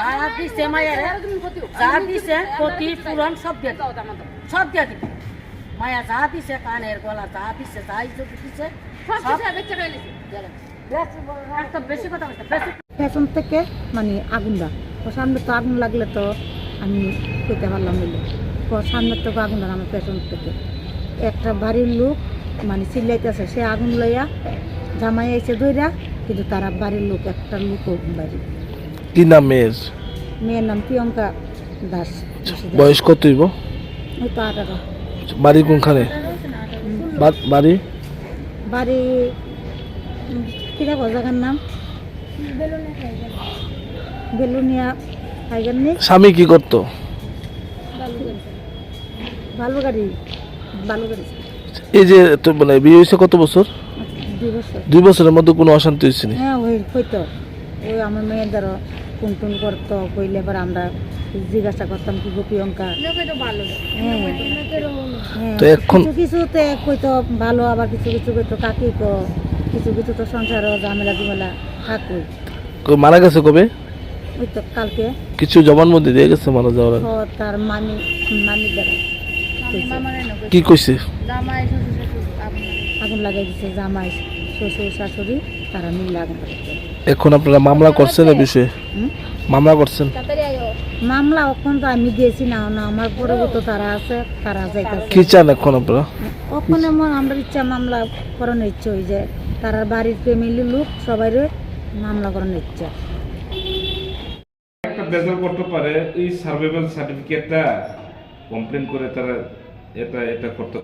যা দিছে মায়ের যা দিছে সব দিয়ে দিবে। সব দিয়ে দিবে মায়া যা দিছে কানের গলা যা দিছে যা ইজ্জত দিছে পেছন থেকে মানে আগুনটা ও সামনে তো আগুন লাগলে তো আমি পেতে পারলাম মিলে ও সামনের থেকে আগুন আমার পেছন থেকে। একটা বাড়ির লোক মানে চিল্লাইতেছে সে আগুন লইয়া জামাই আইছে দইরা কিন্তু তারা বাড়ির লোক একটা লোক বাড়ি কি নাম মেয়ের? মেয়ের নাম প্রিয়ঙ্কা দাস। বয়স কত হইব? বাড়ি কোনখানে? বাড়ি? বাড়ি কিরা জায়গার নাম? বেলুনিয়া টাইগার নেই স্বামী কি করতো? বালুগাড়ি বালুগাড়ি। এই যে তো মানে বিয়ে হয়েছে কত বছর? দুই বছর। দুই বছরের মধ্যে কোনো অশান্তি হয়েছে হ্যাঁ ওই হইতো ওই আমার মেয়ের দ্বারা টুন টুন করতো কইলে এবার আমরা জিজ্ঞাসা করতাম কি গো প্রিয়ঙ্কা? হ্যাঁ। তো এখন- কিছু কিছুতে কইতো ভালো আবার কিছু কিছু কইতো কাকি কো কিছু কিছু তো সংসার ঝামেলা ঝামেলা থাকুই। মারা গেছে কবে? ওই তো কালকে। কিছু জবানবন্দি দিয়ে গেছে মারা যাওয়ার ও তার মামি মামির দ্বারা কইছে। কি কইছে? আগুন লাগাই দিছে জামাই শ্বশুর শাশুড়ি। তারা মিলে এখন আপনারা মামলা করছেন এ বিষয়ে? মামলা করছেন? মামলা ওখান তো আমি দিয়েছি না না আমার পরবর্তী তারা আছে তারা যাইতেছে। কি চান এখন আপনারা? ওখানে আমার আমরা ইচ্ছা মামলা করানোর ইচ্ছা হই যে তারা বাড়ির ফ্যামিলির লোক সবাই মামলা করানোর ইচ্ছা। একটা বেজাল করতে পারে এই সার্ভাইভাল সার্টিফিকেটটা কমপ্লেন করে তারা এটা এটা করতে